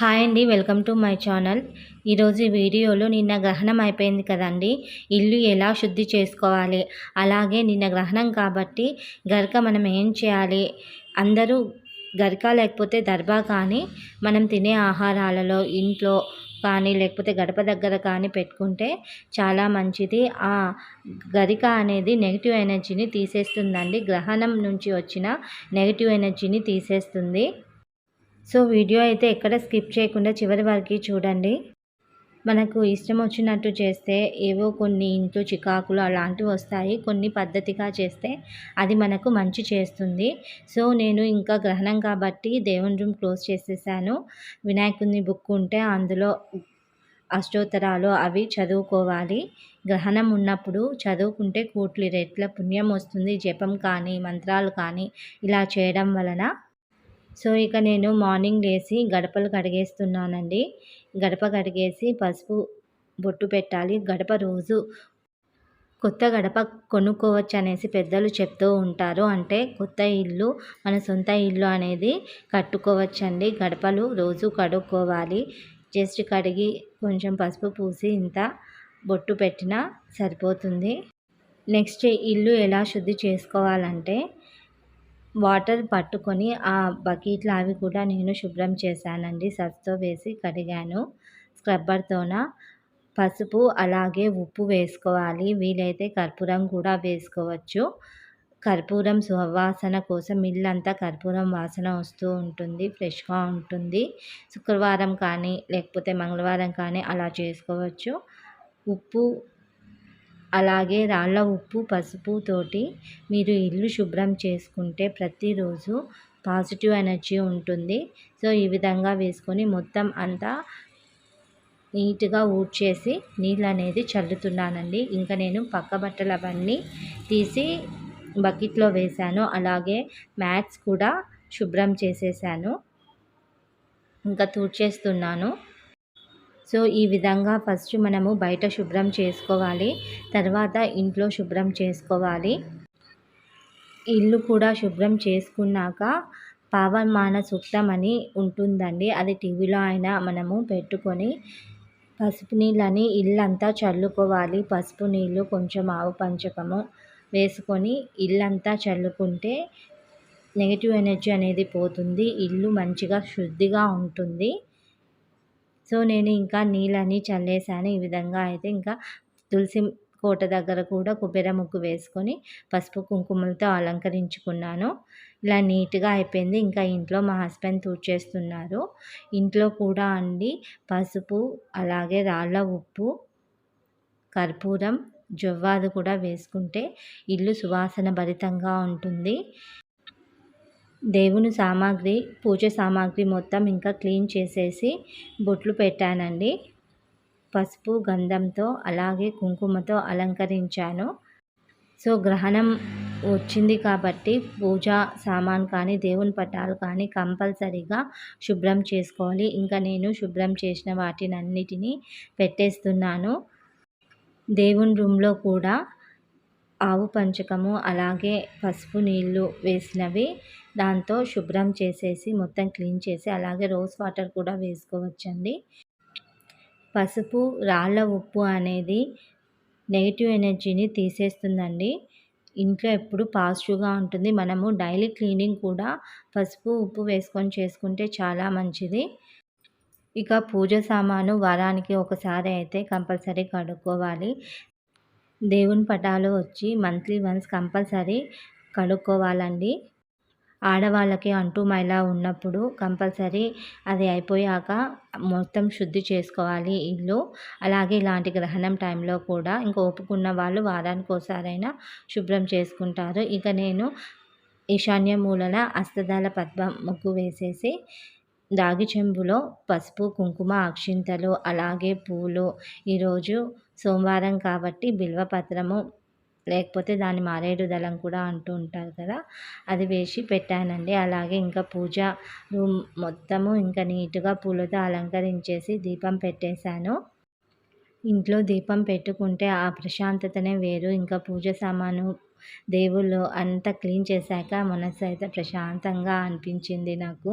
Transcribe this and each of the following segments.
Hi అండి welcome to my channel. ఈరోజు వీడియోలో నిన్న గ్రహణం అయిపోయింది కదండి. ఇల్లు ఎలా శుద్ధి చేసుకోవాలి? అలాగే నిన్న గ్రహణం కాబట్టి గరక మనం ఏం చేయాలి? అందరూ గరక లేకపోతే దర్బా కానీ మనం తినే ఆహారాలలో ఇంట్లో కానీ లేకపోతే గడప దగ్గర కానీ పెట్టుకుంటే చాలా మంచిది. ఆ గరిక అనేది నెగిటివ్ ఎనర్జీని తీసేస్తుందండి. గ్రహణం నుంచి వచ్చిన నెగిటివ్ ఎనర్జీని తీసేస్తుంది. సో వీడియో అయితే ఎక్కడ స్కిప్ చేయకుండా చివరి వరకు చూడండి. మనకు ఇష్టం వచ్చినట్టు చేస్తే ఏవో కొన్ని ఇంట్లో చికాకులు అలాంటివి వస్తాయి. కొన్ని పద్ధతిగా చేస్తే అది మనకు మంచి చేస్తుంది. సో నేను ఇంకా గ్రహణం కాబట్టి దేవుని రూమ్ క్లోజ్ చేసేసాను. వినాయకుని బుక్ ఉంటే అందులో అష్టోత్తరాలు అవి చదువుకోవాలి. గ్రహణం ఉన్నప్పుడు చదువుకుంటే కోట్లి రెట్ల పుణ్యం వస్తుంది. జపం కానీ మంత్రాలు కానీ ఇలా చేయడం వలన సో ఇక నేను మార్నింగ్ లేచి గడపలు కడిగేస్తున్నానండి. గడప కడిగేసి పసుపు బొట్టు పెట్టాలి. గడప రోజు కొత్త గడప కొనుక్కోవచ్చు అనేసి పెద్దలు చెప్తూ ఉంటారు. అంటే కొత్త ఇల్లు మన సొంత ఇల్లు అనేది కట్టుకోవచ్చండి. గడపలు రోజు కడుక్కోవాలి. జస్ట్ కడిగి కొంచెం పసుపు పూసి ఇంత బొట్టు పెట్టినా సరిపోతుంది. నెక్స్ట్ ఇల్లు ఎలా శుద్ధి చేసుకోవాలంటే వాటర్ పట్టుకొని ఆ బకెట్లు అవి కూడా నేను శుభ్రం చేశానండి. సర్ఫ్తో వేసి కడిగాను. స్క్రబ్బర్తోన పసుపు అలాగే ఉప్పు వేసుకోవాలి. వీలైతే కర్పూరం కూడా వేసుకోవచ్చు. కర్పూరం సువాసన కోసం ఇల్లంతా కర్పూరం వాసన వస్తూ ఉంటుంది. ఫ్రెష్గా ఉంటుంది. శుక్రవారం కానీ లేకపోతే మంగళవారం కానీ అలా చేసుకోవచ్చు. ఉప్పు అలాగే రాళ్ళ ఉప్పు పసుపు తోటి మీరు ఇల్లు శుభ్రం చేసుకుంటే ప్రతిరోజు పాజిటివ్ ఎనర్జీ ఉంటుంది. సో ఈ విధంగా వేసుకొని మొత్తం అంతా నీట్గా ఊడ్చేసి నీళ్ళు అనేది చల్లుతున్నానండి. ఇంకా నేను పక్క బట్టలు అవన్నీ తీసి బకెట్లో వేశాను. అలాగే మ్యాట్స్ కూడా శుభ్రం చేసేసాను. ఇంకా తూడ్చేస్తున్నాను. సో ఈ విధంగా ఫస్ట్ మనము బయట శుభ్రం చేసుకోవాలి తర్వాత ఇంట్లో శుభ్రం చేసుకోవాలి. ఇల్లు కూడా శుభ్రం చేసుకున్నాక పావమాన సూక్తం అని ఉంటుందండి. అది టీవీలో అయినా మనము పెట్టుకొని పసుపు నీళ్ళని ఇల్లంతా చల్లుకోవాలి. పసుపు నీళ్ళు కొంచెం ఆవు పంచకము వేసుకొని ఇల్లంతా చల్లుకుంటే నెగిటివ్ ఎనర్జీ అనేది పోతుంది. ఇల్లు మంచిగా శుద్ధిగా ఉంటుంది. సో నేను ఇంకా నీళ్ళని చల్లేసాను. ఈ విధంగా అయితే ఇంకా తులసి కోట దగ్గర కూడా కుబేర ముగ్గు వేసుకొని పసుపు కుంకుమలతో అలంకరించుకున్నాను. ఇలా నీట్గా అయిపోయింది. ఇంకా ఇంట్లో మా హస్బెండ్ తూచేస్తున్నారు ఇంట్లో కూడా అండి పసుపు అలాగే రాళ్ళ ఉప్పు కర్పూరం జవ్వాదు కూడా వేసుకుంటే ఇల్లు సువాసన భరితంగా ఉంటుంది. దేవుని సామాగ్రి పూజ సామాగ్రి మొత్తం ఇంకా క్లీన్ చేసేసి బొట్లు పెట్టానండి. పసుపు గంధంతో అలాగే కుంకుమతో అలంకరించాను. సో గ్రహణం వచ్చింది కాబట్టి పూజా సామాన్ కానీ దేవుని పటాలు కానీ కంపల్సరీగా శుభ్రం చేసుకోవాలి. ఇంకా నేను శుభ్రం చేసిన వాటిని అన్నిటినీ పెట్టేస్తున్నాను. దేవుని రూమ్లో కూడా ఆవు పంచకము అలాగే పసుపు నీళ్ళు వేసినవి దాంతో శుభ్రం చేసేసి మొత్తం క్లీన్ చేసి అలాగే రోజ్ వాటర్ కూడా వేసుకోవచ్చండి. పసుపు రాళ్ళ ఉప్పు అనేది నెగిటివ్ ఎనర్జీని తీసేస్తుందండి. ఇంట్లో ఎప్పుడు పాజిటివ్గా ఉంటుంది. మనము డైలీ క్లీనింగ్ కూడా పసుపు ఉప్పు వేసుకొని చేసుకుంటే చాలా మంచిది. ఇక పూజ సామాను వారానికి ఒకసారి అయితే కంపల్సరీ కడుక్కోవాలి. దేవుని పటాలు వచ్చి మంత్లీ వన్స్ కంపల్సరీ కడుక్కోవాలండి. ఆడవాళ్ళకి అంటూ మైలా ఉన్నప్పుడు కంపల్సరీ అది అయిపోయాక మొత్తం శుద్ధి చేసుకోవాలి ఇల్లు. అలాగే ఇలాంటి గ్రహణం టైంలో కూడా ఇంకా ఒప్పుకున్న వాళ్ళు వారానికి ఒకసారైనా శుభ్రం చేసుకుంటారు. ఇక నేను ఈశాన్య మూలన అస్తదాల పద్మ ముగ్గు వేసేసి దాగి చెంబులో పసుపు కుంకుమ అక్షింతలు అలాగే పూలు ఈరోజు సోమవారం కాబట్టి బిల్వపత్రము లేకపోతే దాని మారేడు దళం కూడా అంటూ ఉంటారు కదా అది వేసి పెట్టానండి. అలాగే ఇంకా పూజ రూమ్ మొత్తము ఇంకా నీట్గా పూలతో అలంకరించేసి దీపం పెట్టేశాను. ఇంట్లో దీపం పెట్టుకుంటే ఆ ప్రశాంతతనే వేరు. ఇంకా పూజ సామాను దేవుళ్ళు అంతా క్లీన్ చేశాక మనసు అయితే ప్రశాంతంగా అనిపించింది నాకు.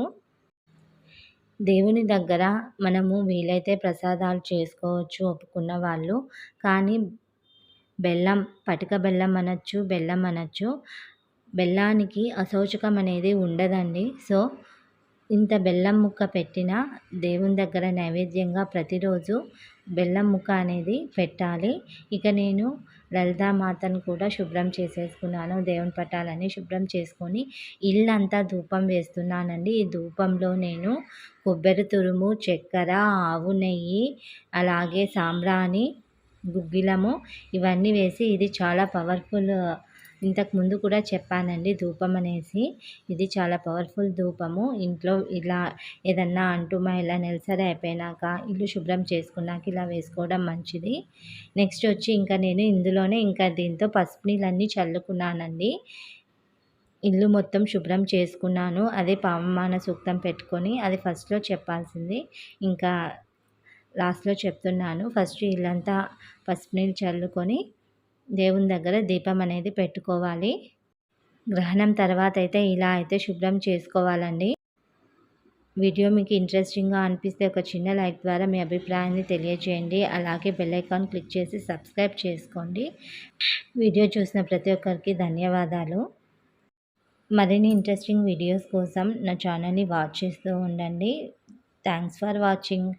దేవుని దగ్గర మనము వీలైతే ప్రసాదాలు చేసుకోవచ్చు ఒప్పుకున్న వాళ్ళు. కానీ బెల్లం పటిక బెల్లం అనొచ్చు బెల్లం అనొచ్చు. బెల్లానికి అశౌచకం అనేది ఉండదండి. సో ఇంత బెల్లం ముక్క పెట్టిన దేవుని దగ్గర నైవేద్యంగా ప్రతిరోజు బెల్లం ముక్క అనేది పెట్టాలి. ఇక నేను లలితామాతను కూడా శుభ్రం చేసేసుకున్నాను. దేవుని పటాలని శుభ్రం చేసుకొని ఇల్లంతా ధూపం వేస్తున్నానండి. ఈ ధూపంలో నేను కొబ్బరి తురుము చక్కెర ఆవు నెయ్యి అలాగే సాంబ్రాణి గుగ్గిలము ఇవన్నీ వేసి ఇది చాలా పవర్ఫుల్ ఇంతకు ముందు కూడా చెప్పానండి ధూపం అనేసి. ఇది చాలా పవర్ఫుల్ ధూపము. ఇంట్లో ఇలా ఏదన్నా అంటుమా ఇలా నెలసరి అయిపోయినాక ఇల్లు శుభ్రం చేసుకున్నాక ఇలా వేసుకోవడం మంచిది. నెక్స్ట్ వచ్చి ఇంకా నేను ఇందులోనే ఇంకా దీంతో పసుపు నీళ్ళన్నీ చల్లుకున్నానండి. ఇల్లు మొత్తం శుభ్రం చేసుకున్నాను. అదే పవమాన సూక్తం పెట్టుకొని అది ఫస్ట్లో చెప్పాల్సింది. ఇంకా లాస్ట్లో చెప్తున్నాను. ఫస్ట్ ఇల్లంతా పసుపు నీళ్ళు చల్లుకొని దేవుని దగ్గర దీపం అనేది పెట్టుకోవాలి. గ్రహణం తర్వాత అయితే ఇలా అయితే శుభ్రం చేసుకోవాలండి. వీడియో మీకు ఇంట్రెస్టింగ్గా అనిపిస్తే ఒక చిన్న లైక్ ద్వారా మీ అభిప్రాయాన్ని తెలియజేయండి అలాగే బెల్లైకాన్ క్లిక్ చేసి సబ్స్క్రైబ్ చేసుకోండి. వీడియో చూసిన ప్రతి ఒక్కరికి ధన్యవాదాలు. మరిన్ని ఇంట్రెస్టింగ్ వీడియోస్ కోసం నా ఛానల్ని వాచ్ చేస్తూ ఉండండి. Thanks for watching.